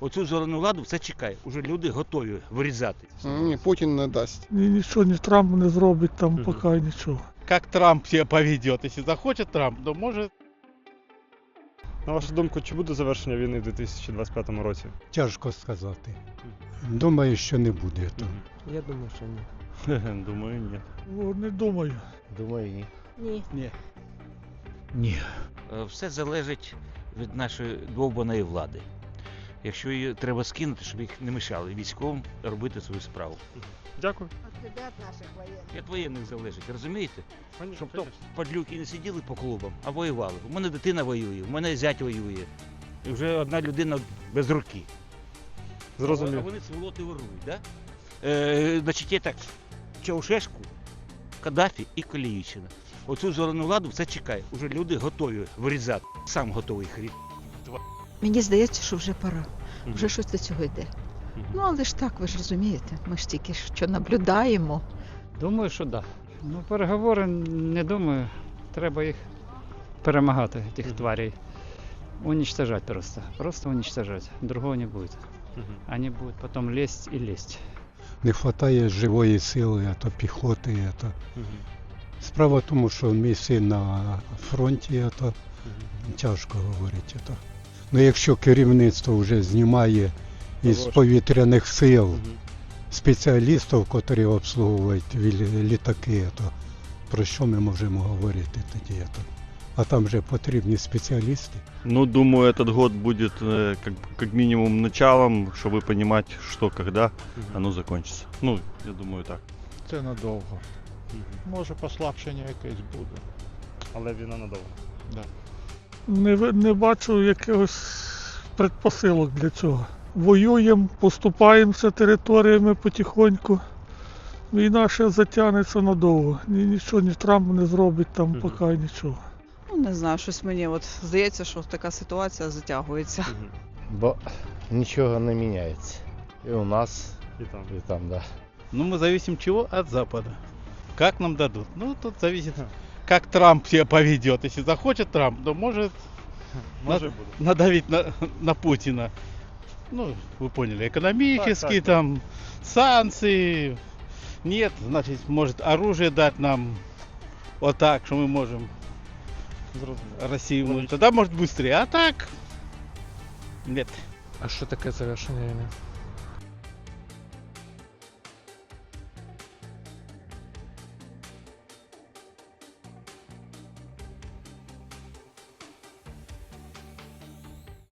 Оцю зелену ладу все чекає. Уже люди готові вирізати. Ні, Путін не дасть. Ні, нічого ні Трамп не зробить там Мгм. поки нічого. как Трамп себя поведет. Если захочет Трамп, то может На вашу думку, чи буде завершення війни в 2025 році? Тяжко сказати. Думаю, що не буде. То. Я думаю, що ні. Думаю, ні. О, не думаю. Думаю, ні. Ні. Ні. Е, Все залежить від нашої довбаної влади. Якщо її треба скинути, щоб їх не мішали військовим робити свою справу. Дякую. Від воєнних залежить, розумієте? Щоб то падлюки не сиділи по клубам, а воювали. У мене дитина воює, у мене зять воює. І вже одна людина без руки. А вони сволоти ворують, да? Е, значить, є так, Чаушешку, Каддафі і Коліївщина. Оцю зелену ладу все чекає. Уже люди готові вирізати. Сам готовий хріб. Мені здається, що вже пора. Вже щось до цього йде. Ну але ж так, ви ж розумієте, ми ж тільки що наблюдаємо. Думаю, що так. Да. Ну, переговори не думаю. Треба їх перемагати, тих тварей. Уничтожать просто. Просто уничтожать. Другого не будет. Они будут потом лезть и лезть. Не вистачає живої сили, а то піхоти. А то. Справа в тому, що мій син на фронті, а то тяжко говорити. А то. Ну, якщо керівництво вже знімає із Хороше. повітряних сил Мгм. спеціалістів, котрі обслуговують віль- літаки, то про що ми можемо говорити тоді? А, то? а там вже потрібні спеціалісти. Ну, думаю, этот год будет э, как, как минимум началом, чтобы понимать, что, когда Мгм. оно закончится. Ну, я думаю так. це надовго. Мгм. Може послабшення якесь буде. Але війна надовго. Не, не бачу якихось предпосилок для цього. Воюємо, поступаємося територіями потихоньку. Війна ще затягнеться надовго. Ні, нічого ні Трамп не зробить там поки нічого. Ну, не знаю, щось мені от здається, що така ситуація затягується. Бо нічого не міняється. І у нас, І там. і там, да. Ну, мы зависим чего? От Запада. Как нам дадут? Ну, тут зависит, как Трамп себя поведет. Если захочет Трамп, то может Може Над- буде. надавить на, на Путина. Ну, вы поняли, экономические Так, так, там санкции. Нет, значит, может оружие дать нам вот так, что мы можем Зрозуміло. Логично. Тогда может быстрее. А так нет. А що таке завершення війни?